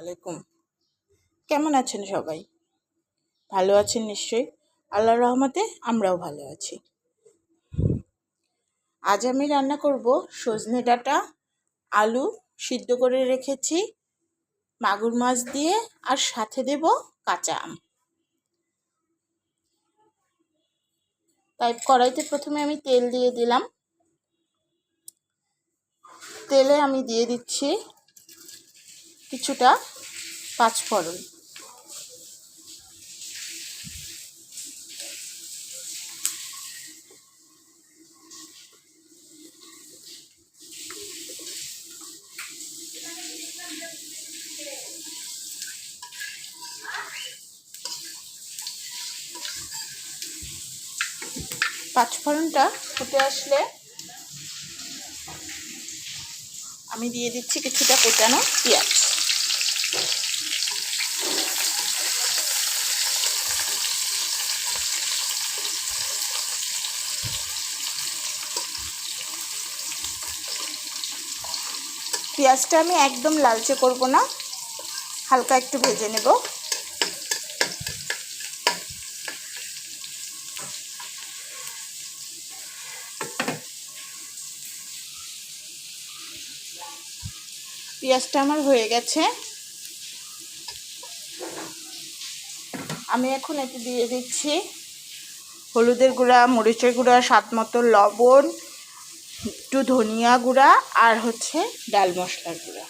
আলাইকুম। কেমন আছেন সবাই? ভালো আছেন নিশ্চয়ই? আল্লাহর রহমতে আমরাও ভালো আছি। আজ আমি রান্না করব সজনে ডাঁটা, আলু সিদ্ধ করে রেখেছি, মাগুর মাছ দিয়ে, আর সাথে দেব কাঁচা আম। তাই কড়াইতে প্রথমে আমি তেল দিয়ে দিলাম। তেলে আমি দিয়ে দিচ্ছি কিছুটা পাঁচফোড়ন। পাঁচফোড়নটা ফুটে আসলে আমি দিয়ে দিচ্ছি কিছুটা কোটানো পেঁয়াজ। পেঁয়াজটা আমি একদম লালচে করব না। হালকা একটু ভেজে নেব। পেঁয়াজটা আমার হয়ে গেছে। আমি এখন এতে দিয়ে দিচ্ছি হলুদের গুঁড়া, মরিচের গুঁড়া, স্বাদ মতো লবণ, একটু ধনিয়া গুঁড়া আর হচ্ছে ডাল মশলার গুঁড়া।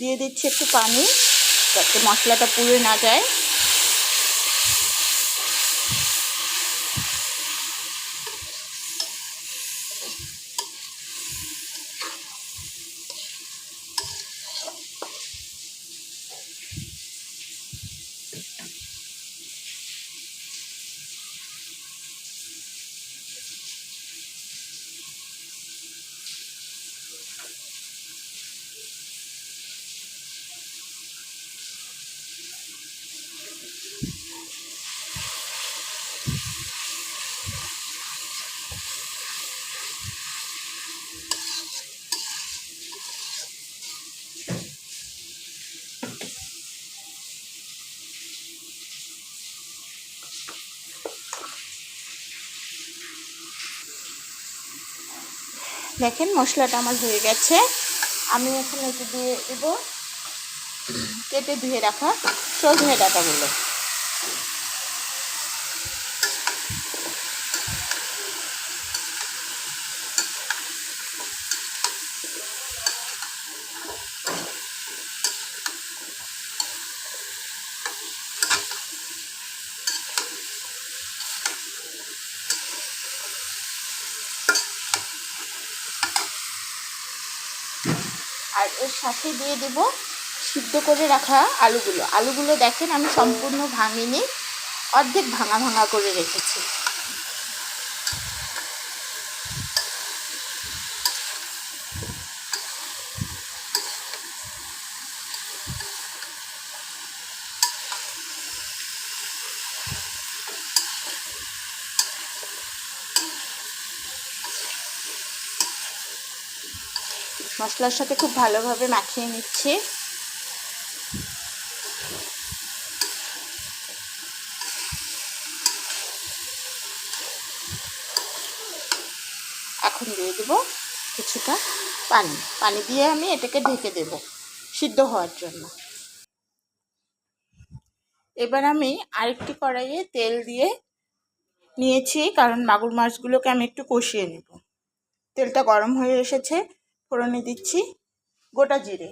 দিয়ে দিচ্ছি একটু পানি যাতে মশলাটা পুড়ে না যায়। দেখেন মশলাটা আমার হয়ে গেছে। আমি এখন একটু দিয়ে দেবো, কেটে ধুয়ে রাখা সজনে ডাটাগুলো। আর এর সাথে দিয়ে দেব সিদ্ধ করে রাখা আলুগুলো। আলুগুলো দেখেন আমি সম্পূর্ণ ভাঙিনি, অর্ধেক ভাঙা ভাঙা করে রেখেছি। মশলার সাথে খুব ভালোভাবে মাখিয়ে নিচ্ছি। এখন দিয়ে দেব কিছুটা পানি। পানি দিয়ে আমি এটাকে ঢেকে দেব সিদ্ধ হওয়ার জন্য। এবার আমি আরেকটি কড়াইয়ে তেল দিয়ে নিয়েছি, কারণ মাগুর মাছগুলোকে আমি একটু কষিয়ে নেব। তেলটা গরম হয়ে এসেছে ফোড়নে দিচ্ছি গোটা জিরে।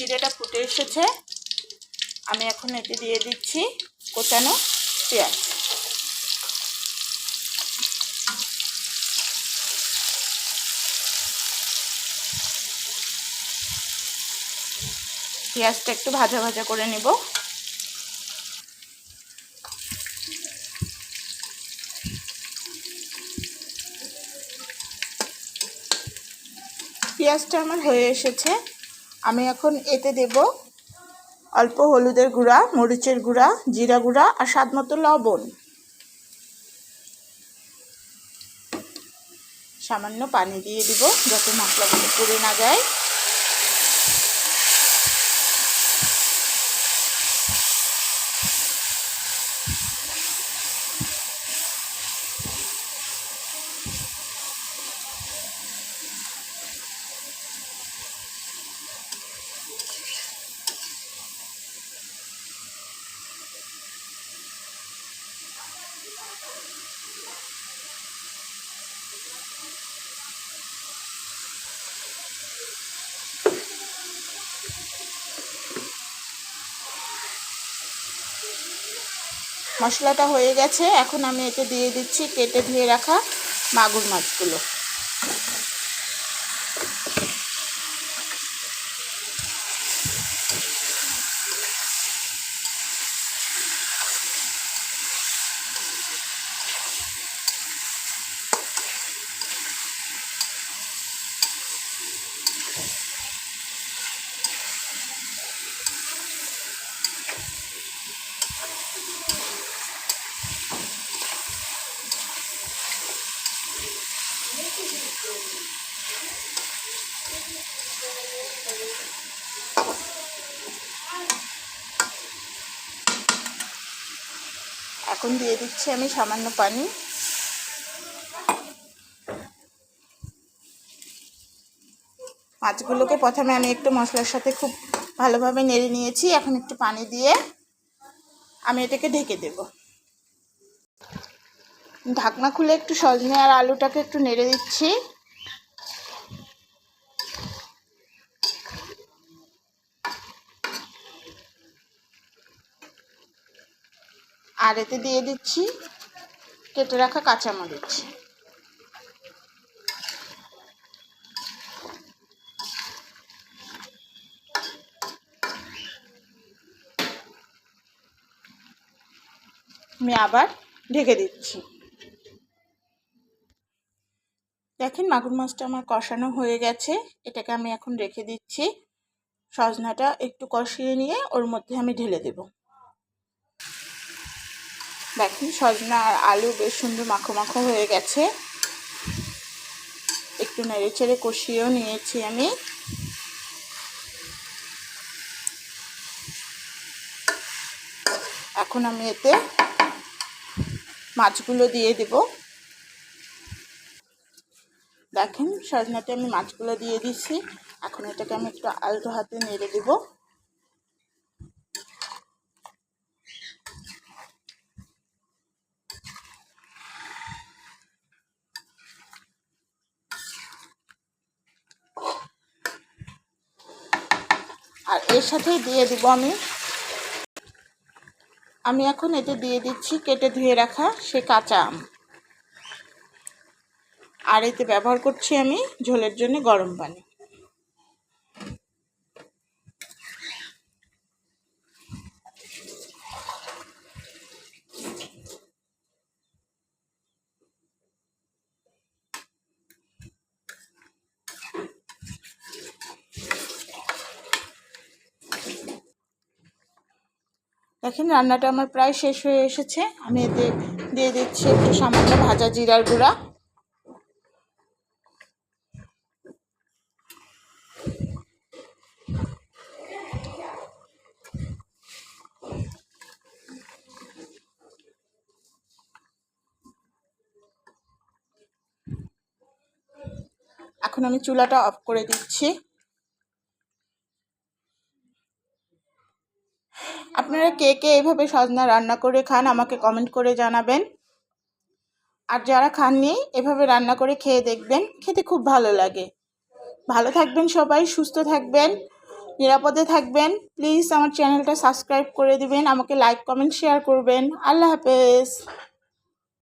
জিরেটা ফুটে এসেছে। আমি এখন এতে দিয়ে দিচ্ছি কোচানো পেঁয়াজ। পেঁয়াজটা একটু ভাজা ভাজা করে নেব। পেঁয়াজটা আমার হয়ে এসেছে। আমি এখন এতে দেব অল্প হলুদের গুঁড়া, মরিচের গুঁড়া, জিরা গুঁড়া আর স্বাদ মতো লবণ। সামান্য পানি দিয়ে দিব যাতে মশলাগুলো পুড়ে না যায়। মশলাটা হয়ে গেছে এখন আমি এতে দিয়ে দিচ্ছি কেটে ধুয়ে রাখা মাগুর মাছগুলো। এখন দিয়ে দিচ্ছি আমি সামান্য পানি। মাছগুলোকে প্রথমে আমি একটু মশলার সাথে খুব ভালোভাবে নেড়ে নিয়েছি। এখন একটু পানি দিয়ে আমি এটাকে ঢেকে দেব। ঢাকনা খুলে একটু সজনে আর আলুটাকে একটু নেড়ে দিচ্ছি। আর এতে দিয়ে দিচ্ছি কেটে রাখা কাঁচামরিচ। আমি আবার ঢেকে দিচ্ছি। দেখেন মাগুর মাছটা আমার কষানো হয়ে গেছে। এটাকে আমি এখন রেখে দিচ্ছি। সজনাটা একটু কষিয়ে নিয়ে ওর মধ্যে আমি ঢেলে দেব। দেখেন সজনা আর আলু বেশ সুন্দর মাখো মাখো হয়ে গেছে। একটু নেড়ে চেড়ে কষিয়েও নিয়েছি আমি। এখন আমি এতে মাছগুলো দিয়ে দেব। দেখেন সজনাতে আমি মাছগুলো দিয়ে দিচ্ছি এখন এটাকে আমি একটু আলতো হাতে নেড়ে দেব। এর সাথেই দিয়ে দিব আমি। আমি এখন এতে দিয়ে দিচ্ছি কেটে ধুয়ে রাখা সে কাঁচা আম। আর এতে ব্যবহার করছি আমি ঝোলের জন্য গরম পানি। দেখেন, রান্নাটা আমার প্রায় শেষ হয়ে এসেছে। আমি এতে দিয়ে দিচ্ছি একটু সামান্য ভাজা জিরার গুঁড়া। এখন আমি চুলাটা অফ করে দিচ্ছি। আপনারা কে কে এইভাবে সজনা রান্না করে খান, আমাকে কমেন্ট করে জানাবেন। আর যারা খাননি, এভাবে রান্না করে খেয়ে দেখবেন, খেতে খুব ভালো লাগে। ভালো থাকবেন সবাই, সুস্থ থাকবেন, নিরাপদে থাকবেন। প্লিজ আমার চ্যানেলটা সাবস্ক্রাইব করে দিবেন, আমাকে লাইক কমেন্ট শেয়ার করবেন। আল্লাহ হাফেজ।